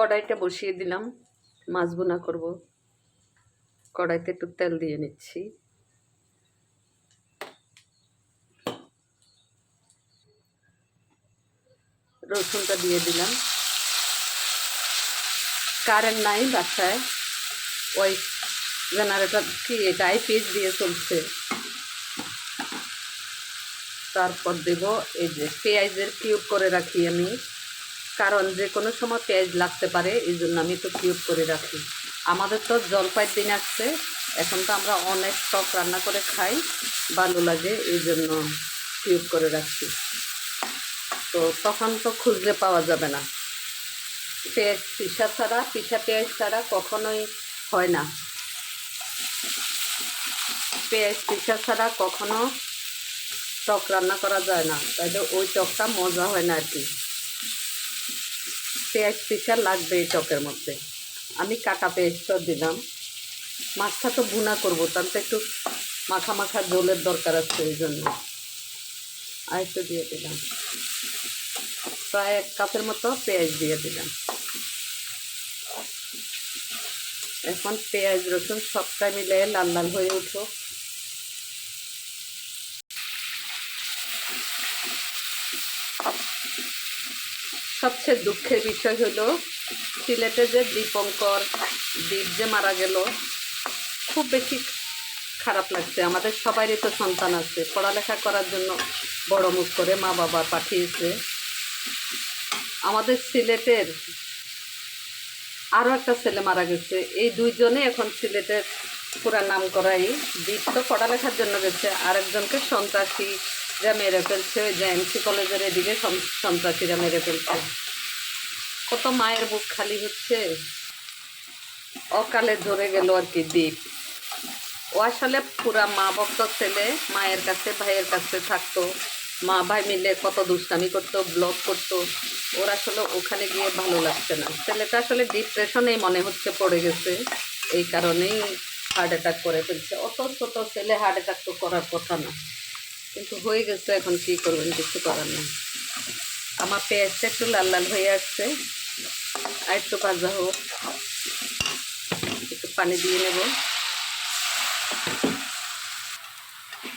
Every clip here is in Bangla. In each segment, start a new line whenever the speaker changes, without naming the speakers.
কড়াইটা বসিয়ে দিলাম। মাছ বোনা করব। কড়াইতে একটু তেল দিয়ে নিচ্ছি। রসুনটা দিয়ে দিলাম। কারেন্ট নাই বাসায়। ওই জেনারেটর কি এটা আইপিএস দিয়ে চলছে। তারপর দেব এই যে পেঁয়াজের কিউব করে রাখি আমি। কারণ যে কোনো সময় পেঁয়াজ লাগতে পারে, এই জন্য আমি তো কিউব করে রাখি। আমাদের তো জলপাইয়ের দিন আসছে, এখন তো আমরা অনেক টক রান্না করে খাই, ভালো লাগে, এই জন্য কিউব করে রাখছি। তো তখন তো খুঁজলে পাওয়া যাবে না। পেঁয়াজ, পিসা ছাড়া, পিসা পেঁয়াজ ছাড়া কখনোই হয় না। পেঁয়াজ, পিসা ছাড়া কখনো টক রান্না করা যায় না। তাইলে ওই টকটা মজা হয় না আর কি। পেঁয়াজ পিসা লাগবে এই টকের মধ্যে। আমি কাটা পেঁয়াজটা দিলাম। মাছটা তো ভুনা করব, তার তো একটু মাখা মাখা জলের দরকার আছে ওই জন্য। আর একটু দিয়ে দিলাম। প্রায় এক কাপের মতো পেঁয়াজ দিয়ে দিলাম। এখন পেঁয়াজ, রসুন সবটা মিলে লাল লাল হয়ে উঠো সবচেয়ে দুঃখের বিষয় হলো, সিলেটে যে দীপঙ্কর দ্বীপ যে মারা গেল, খুব বেশি খারাপ লাগছে। আমাদের সবারই তো সন্তান আছে। পড়ালেখা করার জন্য বড় মুখ করে মা বাবা পাঠিয়েছে। আমাদের সিলেটের আরও একটা ছেলে মারা গেছে। এই দুইজনে এখন সিলেটের পুরা নাম করাই দ্বীপ তো পড়ালেখার জন্য গেছে। আরেকজনকে সন্ত্রাসীরা মেরে ফেলছে ওই যে এমসি কলেজের এদিকে সন্ত্রাসীরা মেরে ফেলছে। কত মায়ের বুক খালি হচ্ছে। অকালে ধরে গেল আর কি দ্বীপ। ও আসলে পুরা মা ভক্ত ছেলে, মায়ের কাছে, ভাইয়ের কাছে থাকতো। মা ভাই মিলে কত দুষ্টামি করতো ব্লগ করতো। ওর আসলে ওখানে গিয়ে ভালো লাগছে না। ছেলেটা আসলে ডিপ্রেশনেই মনে হচ্ছে পড়ে গেছে। এই কারণেই হার্ট অ্যাটাক করে ফেলছে। অত ছোট ছেলে হার্ট অ্যাটাক তো করার কথা না। কিন্তু হয়ে গেছে এখন কি করবেন, কিছু করার নেই। আমার পেঁয়াজটা একটু লাল লাল হয়ে আসছে। আর একটু ভাজা হোক। একটু পানি দিয়ে নেব।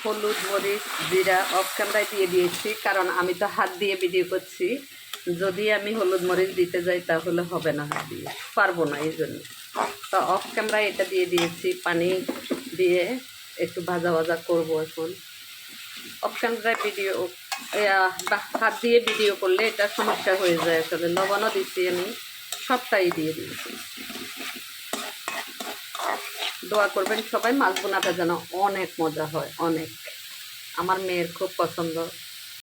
হলুদ, মরিচ, জিরা অফ ক্যামেরায় দিয়ে দিয়েছি, কারণ আমি তো হাত দিয়ে ভিডিও করছি। যদি আমি হলুদ, মরিচ দিতে যাই, তাহলে হবে না হাত দিয়ে। পারব না এই জন্য। তো অফ ক্যামেরায় এটা দিয়ে দিয়েছি, পানি দিয়ে একটু ভাজা ভাজা করব এখন। অফ যায় ভিডিও হাত দিয়ে ভিডিও করলে এটা সমস্যা হয়ে যায় আসলে। লবণও দিচ্ছি আমি, সবটাই দিয়ে দিয়েছি। দোয়া করবেন সবাই মাছ বোনাটা যেন অনেক মজা হয়, অনেক। আমার মেয়ের খুব পছন্দ।